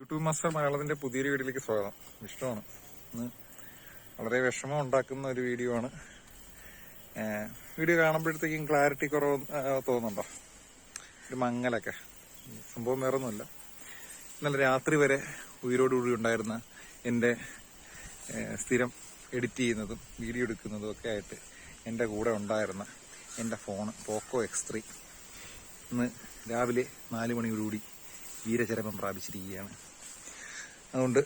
YouTube master മലയാളത്തിന്റെ പുതിയൊരു വീഡിയോയിലേക്ക് സ്വാഗതം. ഇഷ്ടമാണ്. ഇന്ന് വളരെ വിഷമം ഉണ്ടാക്കുന്ന ഒരു വീഡിയോ ആണ്. വീഡിയോ കാണുമ്പോഴത്തേക്കും ക്ലാരിറ്റി കുറവ് തോന്നുന്നുണ്ടോ? ഒരു മങ്ങലൊക്കെ. സംഭവം വേറെ ഒന്നുമില്ല ഇന്നലെ രാത്രി വരെ ഉയരോടുകൂടി ഉണ്ടായിരുന്ന എന്റെ സ്ഥിരം എഡിറ്റ് ചെയ്യുന്നതും വീഡിയോ എടുക്കുന്നതും ഒക്കെ ആയിട്ട് എന്റെ കൂടെ ഉണ്ടായിരുന്ന എന്റെ ഫോൺ പോക്കോ എക്സ് ത്രീ ഇന്ന് രാവിലെ നാല് മണിയോടുകൂടി വീരചരമം പ്രാപിച്ചിരിക്കുകയാണ്. അതുകൊണ്ട്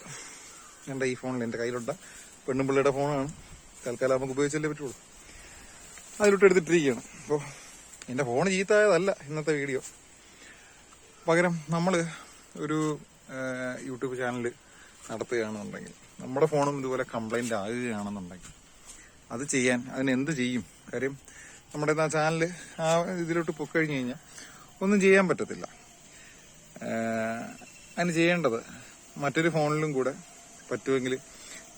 എന്റെ ഈ ഫോണിൽ എന്റെ കയ്യിലുള്ള പെണ്ണുമ്പിള്ളയുടെ ഫോണാണ്. തൽക്കാലം നമുക്ക് ഉപയോഗിച്ചല്ലേ പറ്റുള്ളൂ. അതിലോട്ട് എടുത്തിട്ടിരിക്കുകയാണ്. അപ്പോൾ എന്റെ ഫോൺ ചീത്തായതല്ല ഇന്നത്തെ വീഡിയോ. പകരം നമ്മൾ ഒരു യൂട്യൂബ് ചാനൽ നടത്തുകയാണെന്നുണ്ടെങ്കിൽ നമ്മുടെ ഫോണും ഇതുപോലെ കംപ്ലൈന്റ് ആകുകയാണെന്നുണ്ടെങ്കിൽ അത് ചെയ്യാൻ അതിന് എന്ത് ചെയ്യും? കാര്യം നമ്മുടെ ആ ചാനൽ ആ ഇതിലോട്ട് പൊക്കഴിഞ്ഞ് കഴിഞ്ഞാൽ ഒന്നും ചെയ്യാൻ പറ്റത്തില്ല. അതിന് ചെയ്യേണ്ടത് മറ്റൊരു ഫോണിലും കൂടെ പറ്റുമെങ്കിൽ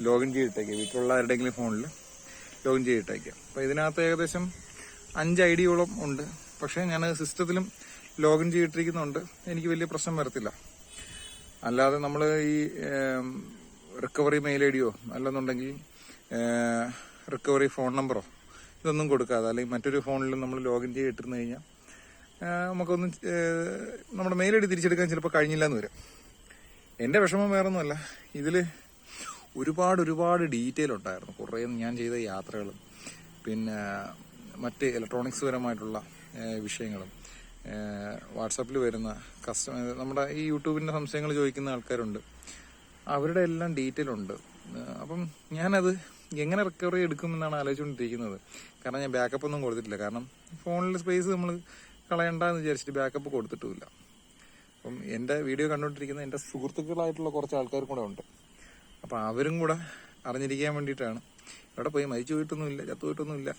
ലോഗിൻ ചെയ്തിട്ടേക്കുക വീട്ടിലുള്ള ആരുടെയെങ്കിലും ഫോണിൽ ലോഗിൻ ചെയ്തിട്ടേക്കുക അപ്പോൾ ഇതിനകത്ത് ഏകദേശം അഞ്ച് ഐ ഡിയോളം ഉണ്ട്. പക്ഷേ ഞാൻ സിസ്റ്റത്തിലും ലോഗിൻ ചെയ്തിട്ടിരിക്കുന്നുണ്ട്. എനിക്ക് വലിയ പ്രശ്നം വരത്തില്ല. അല്ലാതെ നമ്മൾ ഈ റിക്കവറി മെയിൽ ഐ ഡിയോ അല്ലെന്നുണ്ടെങ്കിൽ റിക്കവറി ഫോൺ നമ്പറോ ഇതൊന്നും കൊടുക്കാതെ അല്ലെങ്കിൽ മറ്റൊരു ഫോണിലും നമ്മൾ ലോഗിൻ ചെയ്തിട്ടിരുന്നു കഴിഞ്ഞാൽ നമുക്കൊന്നും നമ്മുടെ മെയിൽ ഐ ഡി തിരിച്ചെടുക്കാൻ ചിലപ്പോൾ കഴിഞ്ഞില്ല എന്ന് വരും. എന്റെ വിഷമം വേറൊന്നുമല്ല. ഇതിൽ ഒരുപാട് ഒരുപാട് ഡീറ്റെയിൽ ഉണ്ടായിരുന്നു. കുറേ ഞാൻ ചെയ്ത യാത്രകളും പിന്നെ മറ്റ് ഇലക്ട്രോണിക്സ് പരമായിട്ടുള്ള വിഷയങ്ങളും. വാട്സാപ്പിൽ വരുന്ന കസ്റ്റമർ നമ്മുടെ ഈ യൂട്യൂബിന്റെ സംശയങ്ങൾ ചോദിക്കുന്ന ആൾക്കാരുണ്ട്. അവരുടെ എല്ലാം ഡീറ്റെയിൽ ഉണ്ട്. അപ്പം ഞാനത് എങ്ങനെ റിക്കവറി എടുക്കുമെന്നാണ് ആലോചിച്ചുകൊണ്ടിരിക്കുന്നത്. കാരണം ഞാൻ ബാക്കപ്പ് ഒന്നും കൊടുത്തിട്ടില്ല. കാരണം ഫോണിലെ സ്പേസ് നമ്മൾ കളയണ്ടെന്ന് വിചാരിച്ചിട്ട് ബാക്കപ്പ് കൊടുത്തിട്ടുമില്ല. അപ്പം എന്റെ വീഡിയോ കണ്ടുകൊണ്ടിരിക്കുന്ന എന്റെ സുഹൃത്തുക്കളായിട്ടുള്ള കുറച്ച് ആൾക്കാർ കൂടെ ഉണ്ട്. അപ്പം അവരും കൂടെ അറിഞ്ഞിരിക്കാൻ വേണ്ടിയിട്ടാണ്. ഇവിടെ പോയി മരിച്ചു പോയിട്ടൊന്നുമില്ല ചത്തു പോയിട്ടൊന്നുമില്ല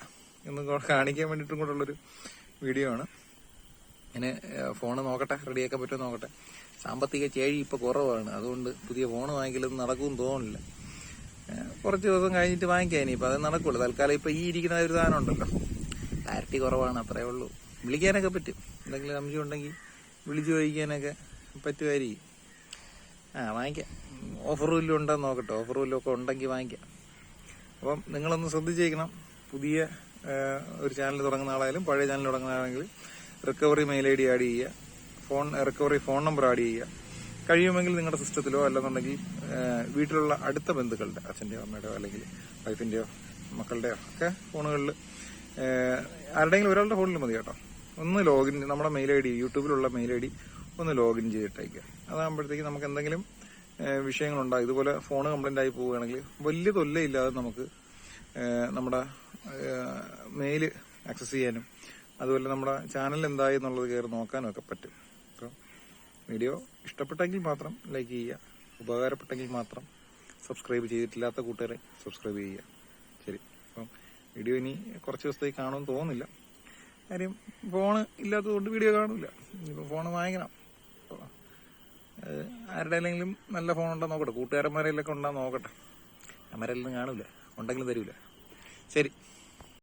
എന്ന് കാണിക്കാൻ വേണ്ടിയിട്ടും കൂടെ ഉള്ളൊരു വീഡിയോ ആണ്. ഇങ്ങനെ ഫോൺ നോക്കട്ടെ റെഡിയാക്കാൻ പറ്റുമോ നോക്കട്ടെ. സാമ്പത്തിക ചേഴി ഇപ്പോൾ കുറവാണ്. അതുകൊണ്ട് പുതിയ ഫോൺ വാങ്ങിക്കലൊന്നും നടക്കുമെന്ന് തോന്നുന്നില്ല. കുറച്ച് ദിവസം കഴിഞ്ഞിട്ട് വാങ്ങിക്കാം ഇനിയിപ്പോൾ അത് നടക്കുള്ളൂ. തൽക്കാലം ഇപ്പം ഈ ഇരിക്കുന്ന ഒരു സാധനം ഉണ്ടല്ലോ. ക്ലാരിറ്റി കുറവാണ് അത്രേ ഉള്ളൂ. വിളിക്കാനൊക്കെ പറ്റും. എന്തെങ്കിലും സംശയം ഉണ്ടെങ്കിൽ വിളിച്ചു ചോദിക്കാനൊക്കെ പറ്റുമായിരിക്കും. ആ വാങ്ങിക്കാം. ഓഫർ വല്ലതും ഉണ്ടെന്ന് നോക്കട്ടെ. ഓഫർ വല്ലതും ഒക്കെ ഉണ്ടെങ്കിൽ വാങ്ങിക്കാം. അപ്പം നിങ്ങളൊന്ന് ശ്രദ്ധിച്ചേക്കണം. പുതിയ ഒരു ചാനൽ തുടങ്ങുന്ന ആളായാലും പഴയ ചാനൽ തുടങ്ങുന്ന ആളാണെങ്കിൽ recovery mail I D add ചെയ്യുക. Phone recovery phone number add ചെയ്യുക. കഴിയുമെങ്കിൽ നിങ്ങളുടെ സിസ്റ്റത്തിലോ അല്ലെന്നുണ്ടെങ്കിൽ വീട്ടിലുള്ള അടുത്ത ബന്ധുക്കളുടെ അച്ഛന്റെയോ അമ്മയുടെയോ അല്ലെങ്കിൽ വൈഫിന്റെയോ മക്കളുടെയോ ഒക്കെ ഫോണുകളിൽ ആരുടെയെങ്കിലും ഒരാളുടെ ഫോണിൽ മതി കേട്ടോ. ഒന്ന് ലോഗിൻ നമ്മുടെ മെയിൽ ഐ ഡി യൂട്യൂബിലുള്ള മെയിൽ ഐ ഡി ഒന്ന് ലോഗിൻ ചെയ്തിട്ടേക്കുക അതാകുമ്പോഴത്തേക്ക് നമുക്ക് എന്തെങ്കിലും വിഷയങ്ങളുണ്ടാകും ഇതുപോലെ ഫോൺ കംപ്ലൈന്റ് ആയി പോവുകയാണെങ്കിൽ വലിയ തൊല്ലയില്ലാതെ നമുക്ക് നമ്മുടെ മെയിൽ ആക്സസ് ചെയ്യാനും അതുപോലെ നമ്മുടെ ചാനൽ എന്തായി എന്നുള്ളത് കയറി നോക്കാനും ഒക്കെ പറ്റും. അപ്പോൾ വീഡിയോ ഇഷ്ടപ്പെട്ടെങ്കിൽ മാത്രം ലൈക്ക് ചെയ്യുക. ഉപകാരപ്പെട്ടെങ്കിൽ മാത്രം സബ്സ്ക്രൈബ് ചെയ്തിട്ടില്ലാത്ത കൂട്ടുകാരെ സബ്സ്ക്രൈബ് ചെയ്യുക. ശരി. അപ്പം വീഡിയോ ഇനി കുറച്ച് ദിവസത്തേക്ക് കാണുമെന്ന് തോന്നുന്നില്ല. കാര്യം ഫോൺ ഇല്ലാത്തതുകൊണ്ട് വീഡിയോ കാണില്ല ഇനിയിപ്പോൾ ഫോൺ വാങ്ങിക്കണം. ആരുടെയെങ്കിലും നല്ല ഫോൺ ഉണ്ടോ നോക്കട്ടെ. കൂട്ടുകാരന്മാരെയൊക്കെ ഉണ്ടോ നോക്കട്ടെ. അമരെല്ലാം കാണില്ല ഉണ്ടെങ്കിലും തരൂല. ശരി.